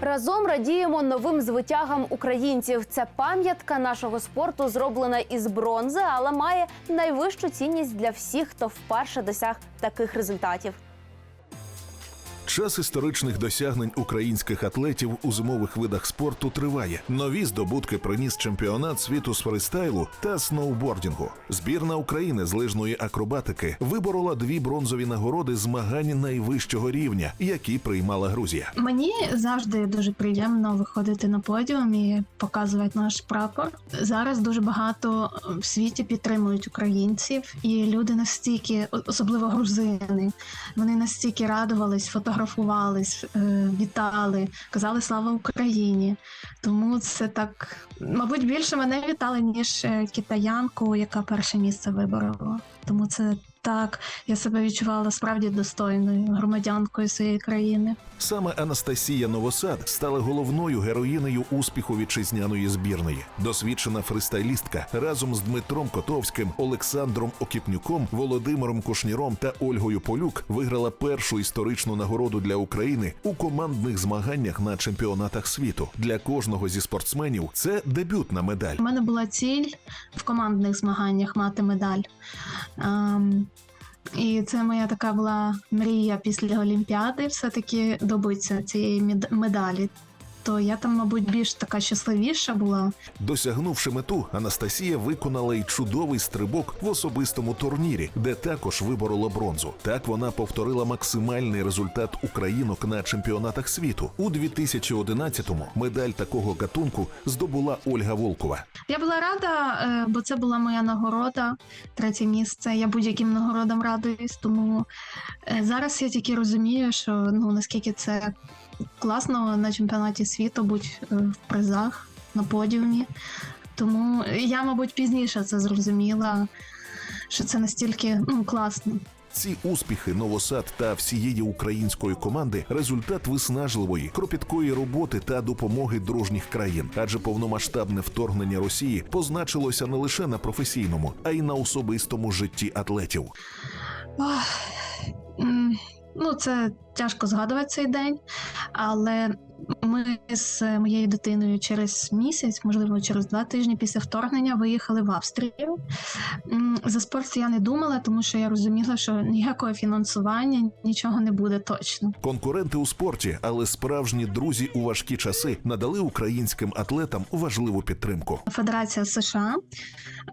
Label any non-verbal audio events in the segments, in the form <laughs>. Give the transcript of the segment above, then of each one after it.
Разом радіємо новим звитягам українців. Це пам'ятка нашого спорту, зроблена із бронзи, але має найвищу цінність для всіх, хто вперше досяг таких результатів. Час історичних досягнень українських атлетів у зимових видах спорту триває. Нові здобутки приніс чемпіонат світу з фристайлу та сноубордінгу. Збірна України з лижної акробатики виборола дві бронзові нагороди змагань найвищого рівня, які приймала Грузія. Мені завжди дуже приємно виходити на подіум і показувати наш прапор. Зараз дуже багато в світі підтримують українців, і люди настільки, особливо грузини, вони настільки радувались, фотографувались, е, вітали, казали слава Україні. Тому це так, мабуть, більше мене вітали, ніж е, китаянку, яка перше місце виборола. Тому це так, я себе відчувала справді достойною громадянкою своєї країни. Саме Анастасія Новосад стала головною героїнею успіху вітчизняної збірної. Досвідчена фристайлістка разом з Дмитром Котовським, Олександром Окіпнюком, Володимиром Кушніром та Ольгою Полюк виграла першу історичну нагороду для України у командних змаганнях на чемпіонатах світу. Для кожного зі спортсменів це дебютна медаль. У мене була ціль в командних змаганнях мати медаль. Ем, і це моя така була мрія після Олімпіади, все-таки добитися цієї мед- медалі. То я там, мабуть, більш така щасливіша була. Досягнувши мету, Анастасія виконала й чудовий стрибок в особистому турнірі, де також виборола бронзу. Так вона повторила максимальний результат українок на чемпіонатах світу. У 2011-му медаль такого гатунку здобула Ольга Волкова. Я була рада, е, бо це була моя нагорода, третє місце. Я будь-яким нагородам радуюсь. Тому е, зараз я тільки розумію, що ну наскільки це класно на чемпіонаті світу бути е, в призах на подіумі. Тому я, мабуть, пізніше це зрозуміла, що це настільки ну, класно. Ці успіхи Новосад та всієї української команди результат виснажливої, кропіткої роботи та допомоги дружніх країн, адже повномасштабне вторгнення Росії позначилося не лише на професійному, а й на особистому житті атлетів. Ох, ну, це тяжко згадувати цей день, але ми з моєю дитиною через місяць, можливо, через два тижні після вторгнення виїхали в Австрію. За спорт я не думала, тому що я розуміла, що ніякого фінансування нічого не буде точно. Конкуренти у спорті, але справжні друзі у важкі часи надали українським атлетам важливу підтримку. Федерація США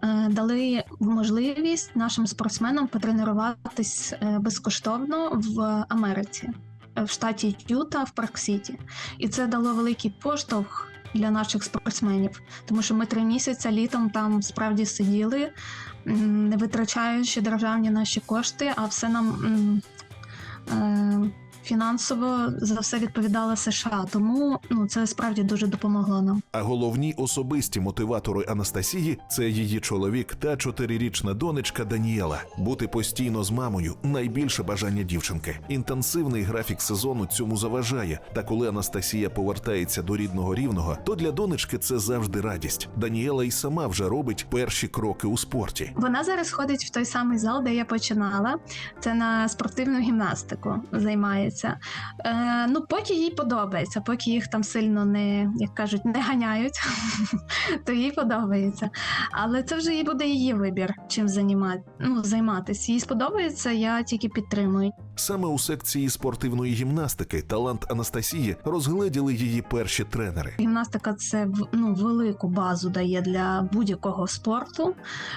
е, дали можливість нашим спортсменам потренуватись е, безкоштовно в Америці, в штаті Юта, в Парк-Сіті. І це дало великий поштовх для наших спортсменів, тому що ми три місяці літом там справді сиділи, не витрачаючи державні наші кошти, а все нам. Фінансово за все відповідала США, тому ну це справді дуже допомогло нам. А головні особисті мотиватори Анастасії це її чоловік та чотирирічна донечка Даніела. Бути постійно з мамою найбільше бажання дівчинки. Інтенсивний графік сезону цьому заважає. Та коли Анастасія повертається до рідного рівного, то для донечки це завжди радість. Даніела й сама вже робить перші кроки у спорті. Вона зараз ходить в той самий зал, де я починала. Це на спортивну гімнастику займається. Е, ну, поки їй подобається, поки їх там сильно не, як кажуть, не ганяють, <laughs> то їй подобається. Але це вже їй буде її вибір, чим займати, ну, займатися. Їй сподобається, я тільки підтримую. Саме у секції спортивної гімнастики талант Анастасії розгледіли її перші тренери. Гімнастика це ну, велику базу дає для будь-якого спорту.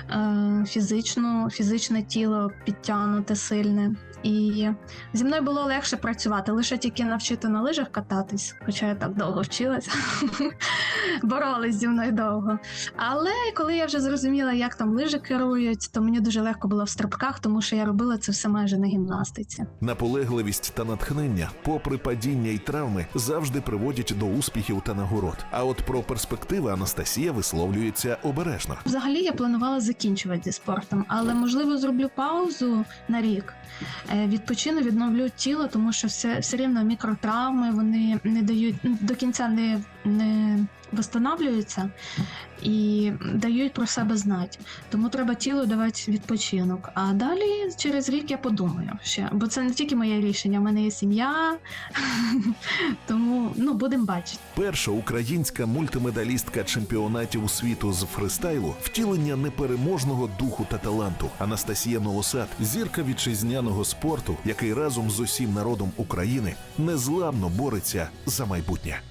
Е, фізично, фізичне тіло підтягнуте сильне. І зі мною було легше працювати, лише тільки навчити на лижах кататись, хоча я так довго вчилася. Боролись зі мною довго. Але коли я вже зрозуміла, як там лижи керують, то мені дуже легко було в стрибках, тому що я робила це все майже на гімнастиці. Наполегливість та натхнення, попри падіння й травми, завжди приводять до успіхів та нагород. А от про перспективи Анастасія висловлюється обережно. Взагалі я планувала закінчувати зі спортом, але можливо зроблю паузу на рік. Е, Відпочину, відновлю тіло, тому що все, все рівно мікротравми вони не дають ну, до кінця не, не восстанавлюються і дають про себе знати. Тому треба тілу давати відпочинок. А далі через рік я подумаю ще, бо це не тільки моє рішення, в мене є сім'я. <laughs> Тому ну будемо бачити. Перша українська мультимедалістка чемпіонатів світу з фристайлу втілення непереможного духу та таланту. Анастасія Новосад, зірка вітчизняного спорту, який разом з усім народом України незламно бореться за майбутнє.